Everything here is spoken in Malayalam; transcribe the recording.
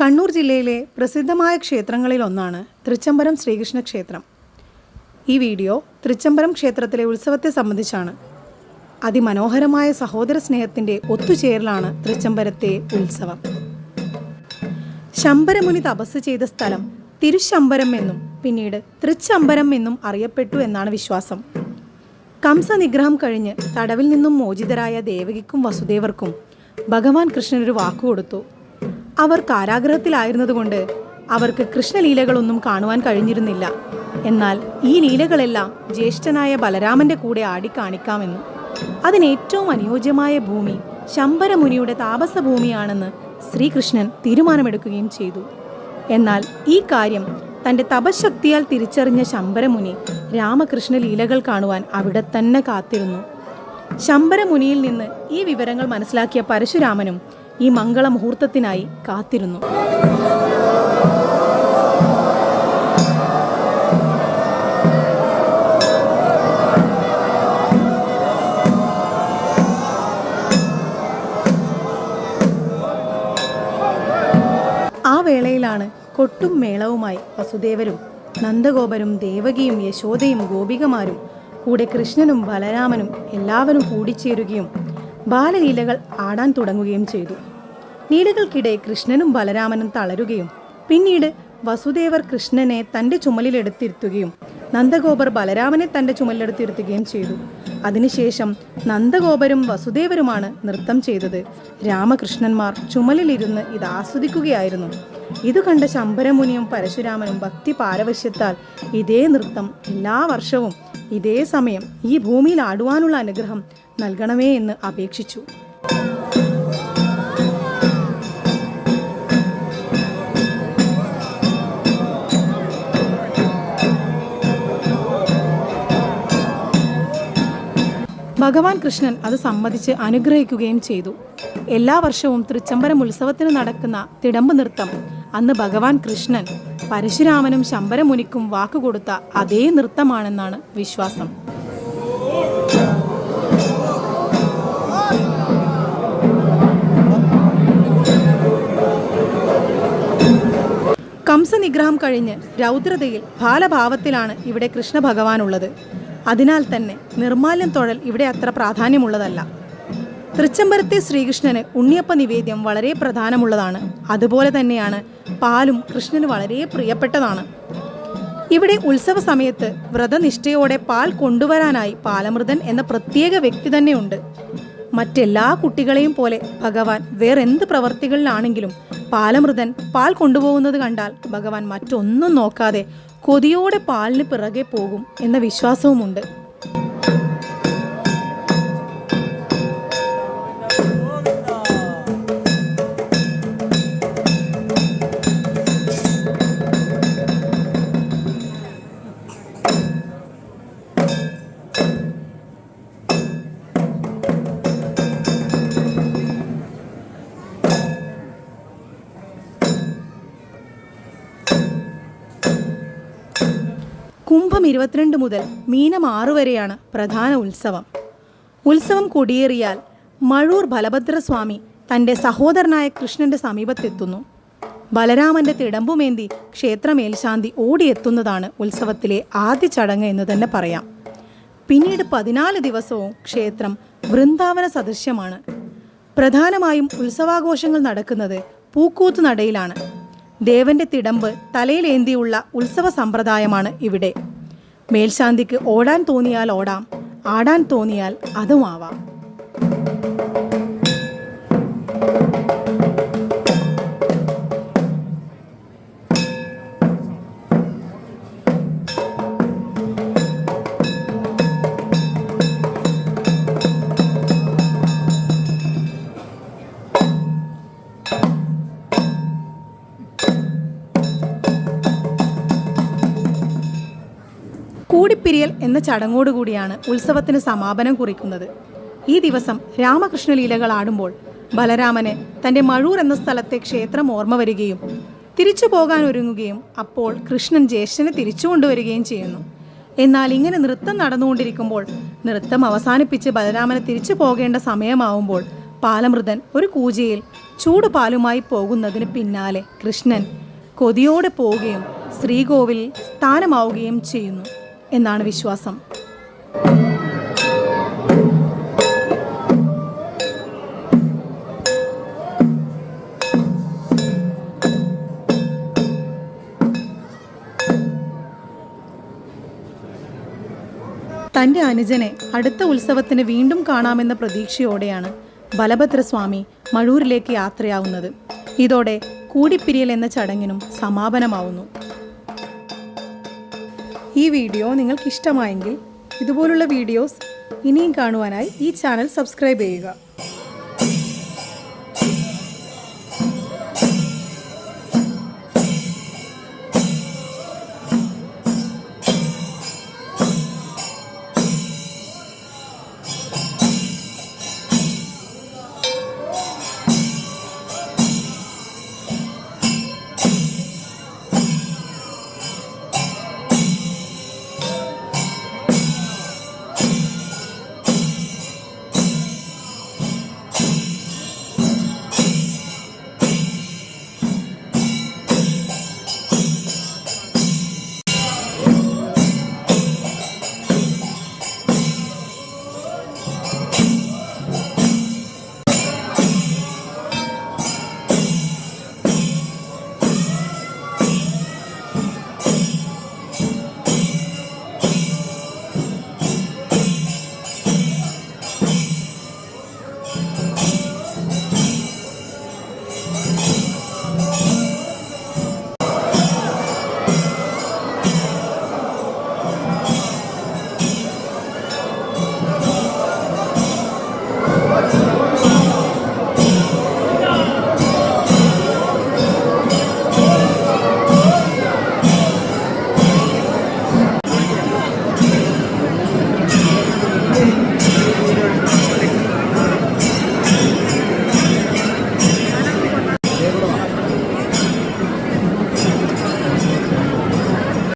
കണ്ണൂർ ജില്ലയിലെ പ്രസിദ്ധമായ ക്ഷേത്രങ്ങളിലൊന്നാണ് തൃച്ചംബരം ശ്രീകൃഷ്ണ ക്ഷേത്രം. ഈ വീഡിയോ തൃച്ചംബരം ക്ഷേത്രത്തിലെ ഉത്സവത്തെ സംബന്ധിച്ചാണ്. അതിമനോഹരമായ സഹോദര സ്നേഹത്തിന്റെ ഒത്തുചേരലാണ് തൃച്ചംബരത്തെ ഉത്സവം. ശമ്പരമുനി തപസ് ചെയ്ത സ്ഥലം തിരുശമ്പരം എന്നും പിന്നീട് തൃച്ചംബരം എന്നും അറിയപ്പെട്ടു എന്നാണ് വിശ്വാസം. കംസനിഗ്രഹം കഴിഞ്ഞ് തടവിൽ നിന്നും മോചിതരായ ദേവകിക്കും വസുദേവർക്കും ഭഗവാൻ കൃഷ്ണനൊരു വാക്കുകൊടുത്തു. വാക്കു കൊടുത്തു അവർ കാരാഗ്രഹത്തിലായിരുന്നതുകൊണ്ട് അവർക്ക് കൃഷ്ണലീലകളൊന്നും കാണുവാൻ കഴിഞ്ഞിരുന്നില്ല. എന്നാൽ ഈ ലീലകളെല്ലാം ജ്യേഷ്ഠനായ ബലരാമന്റെ കൂടെ ആടിക്കാണിക്കാമെന്നും. അതിന് ഏറ്റവും അനുയോജ്യമായ ഭൂമി ശമ്പരമുനിയുടെ താപസ ഭൂമിയാണെന്ന് ശ്രീകൃഷ്ണൻ തീരുമാനമെടുക്കുകയും ചെയ്തു. എന്നാൽ ഈ കാര്യം തന്റെ തപശക്തിയാൽ തിരിച്ചറിഞ്ഞ ശമ്പരമുനി രാമകൃഷ്ണ ലീലകൾ കാണുവാൻ അവിടെ തന്നെ കാത്തിരുന്നു. ശമ്പരമുനിയിൽ നിന്ന് ഈ വിവരങ്ങൾ മനസ്സിലാക്കിയ പരശുരാമനും ഈ മംഗള മുഹൂർത്തത്തിനായി കാത്തിരുന്നു. ആ വേളയിലാണ് കൊട്ടും മേളവുമായി വസുദേവരും നന്ദഗോപരും ദേവകിയും യശോദയും ഗോപികമാരും കൂടെ കൃഷ്ണനും ബലരാമനും എല്ലാവരും കൂടിച്ചേരുകയും ബാലലീലകൾ ആടാൻ തുടങ്ങുകയും ചെയ്തു. ലീലകൾക്കിടെ കൃഷ്ണനും ബലരാമനും തളരുകയും പിന്നീട് വസുദേവർ കൃഷ്ണനെ തന്റെ ചുമലിലെടുത്തിരുത്തുകയും നന്ദഗോപർ ബലരാമനെ തന്റെ ചുമലിലെടുത്തിരുത്തുകയും ചെയ്തു. അതിനുശേഷം നന്ദഗോപരും വസുദേവരുമാണ് നൃത്തം ചെയ്തത്. രാമകൃഷ്ണന്മാർ ചുമലിലിരുന്ന് ഇത് ആസ്വദിക്കുകയായിരുന്നു. ഇത് കണ്ട ശമ്പരമുനിയും പരശുരാമനും ഭക്തി പാരവശ്യത്താൽ ഇതേ നൃത്തം എല്ലാ വർഷവും ഇതേ സമയം ഈ ഭൂമിയിൽ ആടുവാനുള്ള അനുഗ്രഹം നൽകണമേ എന്ന് അപേക്ഷിച്ചു. ഭഗവാൻ കൃഷ്ണൻ അത് സമ്മതിച്ച് അനുഗ്രഹിക്കുകയും ചെയ്തു. എല്ലാ വർഷവും തൃച്ചംബരം ഉത്സവത്തിന് നടക്കുന്ന തിടമ്പ് നൃത്തം അന്ന് ഭഗവാൻ കൃഷ്ണൻ പരശുരാമനും ശമ്പരമുനിക്കും വാക്കുകൊടുത്ത അതേ നൃത്തമാണെന്നാണ് വിശ്വാസം. കംസനിഗ്രഹം കഴിഞ്ഞ് രൗദ്രതയിൽ ബാലഭാവത്തിലാണ് ഇവിടെ കൃഷ്ണ ഭഗവാനുള്ളത്. അതിനാൽ തന്നെ നിർമാല്യം തൊഴൽ ഇവിടെ അത്ര പ്രാധാന്യമുള്ളതല്ല. തൃച്ചംബരത്തെ ശ്രീകൃഷ്ണന് ഉണ്ണിയപ്പ നിവേദ്യം വളരെ പ്രധാനമുള്ളതാണ്. അതുപോലെ തന്നെയാണ് പാലും കൃഷ്ണന് വളരെ പ്രിയപ്പെട്ടതാണ്. ഇവിടെ ഉത്സവ സമയത്ത് വ്രതനിഷ്ഠയോടെ പാൽ കൊണ്ടുവരാനായി പാലമൃതൻ എന്ന പ്രത്യേക വ്യക്തി തന്നെയുണ്ട്. മറ്റെല്ലാ കുട്ടികളെയും പോലെ ഭഗവാൻ വേറെന്ത് പ്രവർത്തികളിലാണെങ്കിലും പാലമൃതൻ പാൽ കൊണ്ടുപോകുന്നത് കണ്ടാൽ ഭഗവാൻ മറ്റൊന്നും നോക്കാതെ കൊതിയോടെ പാലിന് പിറകെ പോകും എന്ന വിശ്വാസവുമുണ്ട്. കുംഭം ഇരുപത്തിരണ്ട് മുതൽ മീനം ആറു വരെയാണ് പ്രധാന ഉത്സവം. ഉത്സവം കൊടിയേറിയാൽ മഴൂർ ബലഭദ്രസ്വാമി തന്റെ സഹോദരനായ കൃഷ്ണന്റെ സമീപത്തെത്തുന്നു. ബലരാമന്റെ തിടമ്പുമേന്തി ക്ഷേത്രമേൽശാന്തി ഓടിയെത്തുന്നതാണ് ഉത്സവത്തിലെ ആദ്യ ചടങ്ങ് എന്ന് തന്നെ പറയാം. പിന്നീട് പതിനാല് ദിവസവും ക്ഷേത്രം വൃന്ദാവന സദൃശ്യമാണ്. പ്രധാനമായും ഉത്സവാഘോഷങ്ങൾ നടക്കുന്നത് പൂക്കൂത്ത് നടയിലാണ്. ദേവന്റെ തിടമ്പ് തലയിലേന്തിയുള്ള ഉത്സവ സമ്പ്രദായമാണ് ഇവിടെ. മേൽശാന്തിക്ക് ഓടാൻ തോന്നിയാൽ ഓടാം ആടാൻ തോന്നിയാൽ അതുമാവാം കൂടിപ്പിരിയൽ എന്ന ചടങ്ങോടുകൂടിയാണ് ഉത്സവത്തിന് സമാപനം കുറിക്കുന്നത്. ഈ ദിവസം രാമകൃഷ്ണലീലകൾ ആടുമ്പോൾ ബലരാമന് തന്റെ മഴൂർ എന്ന സ്ഥലത്തെ ക്ഷേത്രം ഓർമ്മ വരികയും തിരിച്ചു പോകാൻ ഒരുങ്ങുകയും അപ്പോൾ കൃഷ്ണൻ ജ്യേഷ്ഠനെ തിരിച്ചു കൊണ്ടുവരികയും ചെയ്യുന്നു. എന്നാൽ ഇങ്ങനെ നൃത്തം നടന്നുകൊണ്ടിരിക്കുമ്പോൾ നൃത്തം അവസാനിപ്പിച്ച് ബലരാമനെ തിരിച്ചു പോകേണ്ട സമയമാവുമ്പോൾ പാലമൃതൻ ഒരു കൂജയിൽ ചൂട് പാലുമായി പോകുന്നതിന് പിന്നാലെ കൃഷ്ണൻ കൊതിയോടെ പോവുകയും ശ്രീകോവിൽ സ്ഥാനമാവുകയും ചെയ്യുന്നു. എന്നാണ് വിശ്വാസം. തന്റെ അനുജനെ അടുത്ത ഉത്സവത്തിന് വീണ്ടും കാണാമെന്ന പ്രതീക്ഷയോടെയാണ് ബലഭദ്രസ്വാമി മഴൂരിലേക്ക് യാത്രയാവുന്നത്. ഇതോടെ കൂടിപ്പിരിയൽ എന്ന ചടങ്ങിനും സമാപനമാവുന്നു. ഈ വീഡിയോ നിങ്ങൾക്ക് ഇഷ്ടമായെങ്കിൽ ഇതുപോലുള്ള വീഡിയോസ് ഇനിയും കാണുവാനായി ഈ ചാനൽ സബ്സ്ക്രൈബ് ചെയ്യുക.